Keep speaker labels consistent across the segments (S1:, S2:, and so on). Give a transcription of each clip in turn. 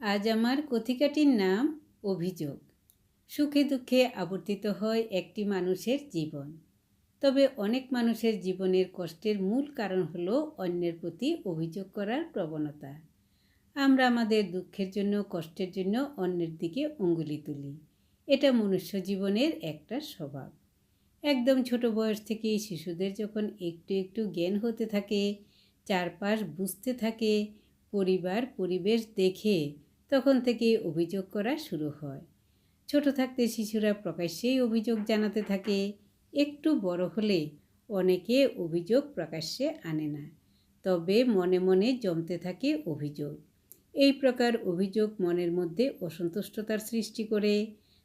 S1: আজ আমার কথিকাটির নাম অভিযোগ। সুখে দুঃখে আবর্তিত হয় একটি মানুষের জীবন। তবে অনেক মানুষের জীবনের কষ্টের মূল কারণ হলো অন্যের প্রতি অভিযোগ করার প্রবণতা। আমরা আমাদের দুঃখের জন্য, কষ্টের জন্য অন্যের দিকে অঙ্গুলি তুলি। এটা মনুষ্য জীবনের একটা স্বভাব। একদম ছোট বয়স থেকেই শিশুদের যখন একটু একটু জ্ঞান হতে থাকে, চারপাশ বুঝতে থাকে, পরিবার, পরিবেশ দেখে তখন থেকে অভিযোগ করা শুরু হয়। ছোট থাকতে শিশুরা প্রকাশ্যেই অভিযোগ জানাতে থাকে। একটু বড় হলে অনেকে অভিযোগ প্রকাশ্যে আনে না। তবে মনে মনে জমতে থাকে অভিযোগ। এই প্রকার অভিযোগ মনের মধ্যে অসন্তুষ্টতার সৃষ্টি করে,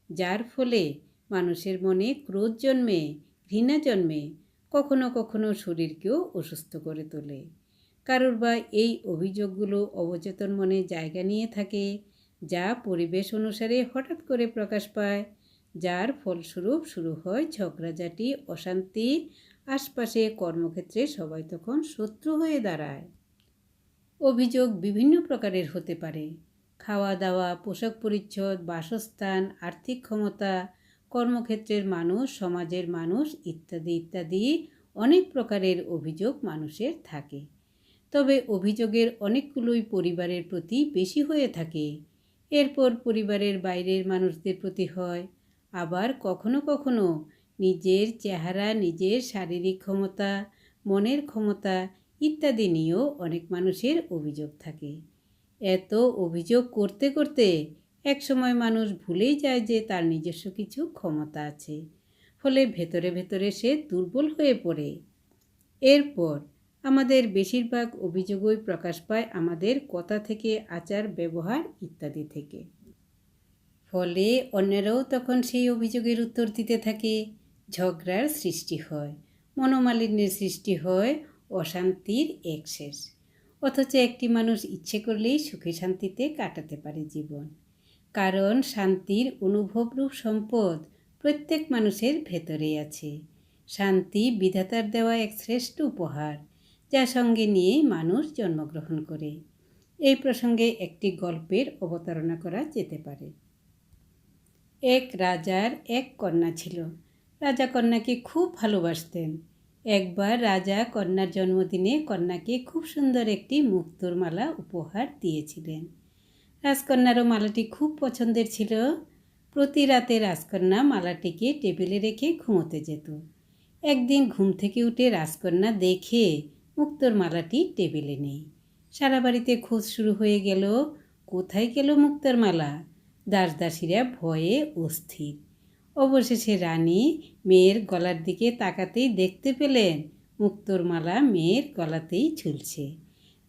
S1: যার ফলে মানুষের মনে ক্রোধ জন্মে, ঘৃণা জন্মে, কখনো কখনো শরীরকেও অসুস্থ করে তোলে। কারোর বা এই অভিযোগগুলো অবচেতন মনে জায়গা নিয়ে থাকে, যা পরিবেশ অনুসারে হঠাৎ করে প্রকাশ পায়, যার ফলস্বরূপ শুরু হয় ঝগড়াঝাটি, অশান্তি, আশপাশে কর্মক্ষেত্রে সবাই তখন শত্রু হয়ে দাঁড়ায়। অভিযোগ বিভিন্ন প্রকারের হতে পারে। খাওয়া দাওয়া পোশাক পরিচ্ছদ, বাসস্থান, আর্থিক ক্ষমতা, কর্মক্ষেত্রের মানুষ, সমাজের মানুষ ইত্যাদি ইত্যাদি অনেক প্রকারের অভিযোগ মানুষের থাকে। তবে অভিযোগের অনেকগুলোই পরিবারের প্রতি বেশি হয়ে থাকে। এরপর পরিবারের বাইরের মানুষদের প্রতি হয়। আবার কখনো কখনো নিজের চেহারা, নিজের শারীরিক ক্ষমতা, মনের ক্ষমতা ইত্যাদি নিয়েও অনেক মানুষের অভিযোগ থাকে। এত অভিযোগ করতে করতে একসময় মানুষ ভুলেই যায় যে তার নিজস্ব কিছু ক্ষমতা আছে। ফলে ভেতরে ভেতরে সে দুর্বল হয়ে পড়ে। এরপর আমাদের বেশিরভাগ অভিযোগই প্রকাশ পায় আমাদের কথা থেকে, আচার, ব্যবহার ইত্যাদি থেকে। ফলে অন্যরাও তখন সেই অভিযোগের উত্তর দিতে থাকে। ঝগড়ার সৃষ্টি হয়, মনোমালিন্যের সৃষ্টি হয়, অশান্তির এক শেষ। অথচ একটি মানুষ ইচ্ছে করলেই সুখে শান্তিতে কাটাতে পারে জীবন। কারণ শান্তির অনুভবরূপ সম্পদ প্রত্যেক মানুষের ভেতরে আছে। শান্তি বিধাতার দেওয়া এক শ্রেষ্ঠ উপহার। যা সঙ্গে নিয়ে মানুষ জন্মগ্রহণ করে। এই প্রসঙ্গে একটি গল্পের অবতারণা করা যেতে পারে। এক রাজার এক কন্যা ছিল। রাজা কন্যাকে খুব ভালোবাসতেন। একবার রাজা কন্যার জন্মদিনে কন্যাকে খুব সুন্দর একটি মুক্তোর মালা উপহার দিয়েছিলেন। রাজকন্যারও মালাটি খুব পছন্দের ছিল। প্রতি রাতে রাজকন্যা মালাটিকে টেবিলে রেখে ঘুমোতে যেত। একদিন ঘুম থেকে উঠে রাজকন্যা দেখে মুক্তোর মালাটি টেবিলে নেই। সারা বাড়িতে খোঁজ শুরু হয়ে গেল, কোথায় গেল মুক্তার মালা? দাসদাসীরা ভয়ে অস্থির। অবশেষে রানী মেয়ের গলার দিকে তাকাতেই দেখতে পেলেন, মুক্তোর মালা মেয়ের গলাতেই ঝুলছে।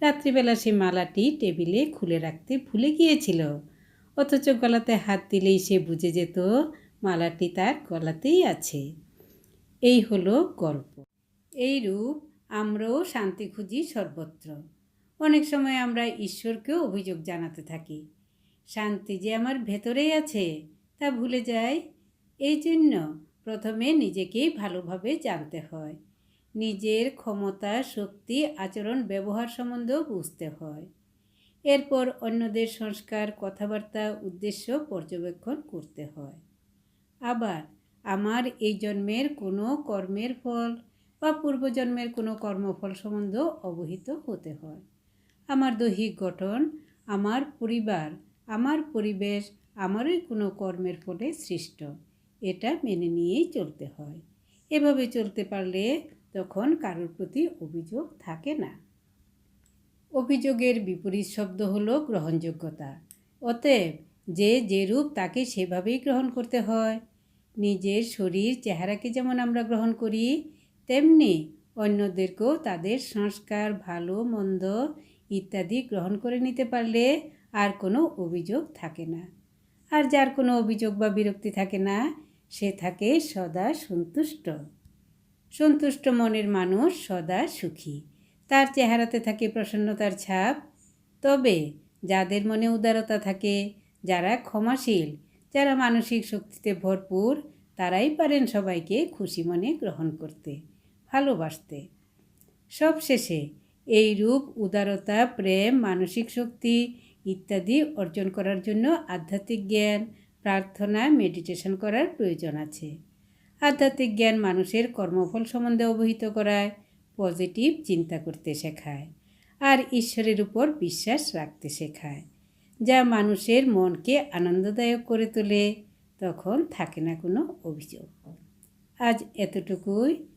S1: রাত্রিবেলা সে মালাটি টেবিলে খুলে রাখতে ভুলে গিয়েছিল। অথচ গলাতে হাত দিলেই সে বুঝে যেত, মালাটি তার গলাতেই আছে। এই হলো গল্প। এই রূপ আমরাও শান্তি খুঁজি সর্বত্র। অনেক সময় আমরা ঈশ্বরকেও অভিযোগ জানাতে থাকি। শান্তি যে আমার ভেতরেই আছে, তা ভুলে যায় এই জন্য প্রথমে নিজেকেই ভালোভাবে জানতে হয়। নিজের ক্ষমতা, শক্তি, আচরণ, ব্যবহার সম্বন্ধেও বুঝতে হয়। এরপর অন্যদের সংস্কার, কথাবার্তা, উদ্দেশ্য পর্যবেক্ষণ করতে হয়। আবার, আমার এই জন্মের কোনো কর্মের ফল বা পূর্বজন্মের কোনো কর্মফল সম্বন্ধ অবহিত হতে হয়। আমার দৈহিক গঠন, আমার পরিবার, আমার পরিবেশ, আমারই কোনো কর্মের ফলে সৃষ্ট। এটা মেনে নিয়েই চলতে হয়। এভাবে চলতে পারলে তখন কারোর প্রতি অভিযোগ থাকে না। অভিযোগের বিপরীত শব্দ হলো গ্রহণযোগ্যতা। অতএব যে যে রূপ তাকে সেভাবেই গ্রহণ করতে হয়। নিজের শরীর, চেহারাকে যেমন আমরা গ্রহণ করি তেমনি অন্যদেরকেও তাদের সংস্কার, ভালো, মন্দ ইত্যাদি গ্রহণ করে নিতে পারলে আর কোনো অভিযোগ থাকে না। আর যার কোনো অভিযোগ বা বিরক্তি থাকে না, সে থাকে সদা সন্তুষ্ট। সন্তুষ্ট মনের মানুষ সদা সুখী। তার চেহারাতে থাকে প্রসন্নতার ছাপ। তবে যাদের মনে উদারতা থাকে, যারা ক্ষমাশীল, যারা মানসিক শক্তিতে ভরপুর, তারাই পারেন সবাইকে খুশি মনে গ্রহণ করতে। ভালোবাসতে। সবশেষে এই রূপ, উদারতা, প্রেম, মানসিক শক্তি ইত্যাদি অর্জন করার জন্য আধ্যাত্মিক জ্ঞান, প্রার্থনা, মেডিটেশন করার প্রয়োজন আছে। আধ্যাত্মিক জ্ঞান মানুষের কর্মফল সম্বন্ধে অবহিত করায়, পজিটিভ চিন্তা করতে শেখায় আর ঈশ্বরের উপর বিশ্বাস রাখতে শেখায়। যা মানুষের মনকে আনন্দদায়ক করে তোলে, তখন থাকে না কোনো অভিযোগ। আজ এতটুকুই।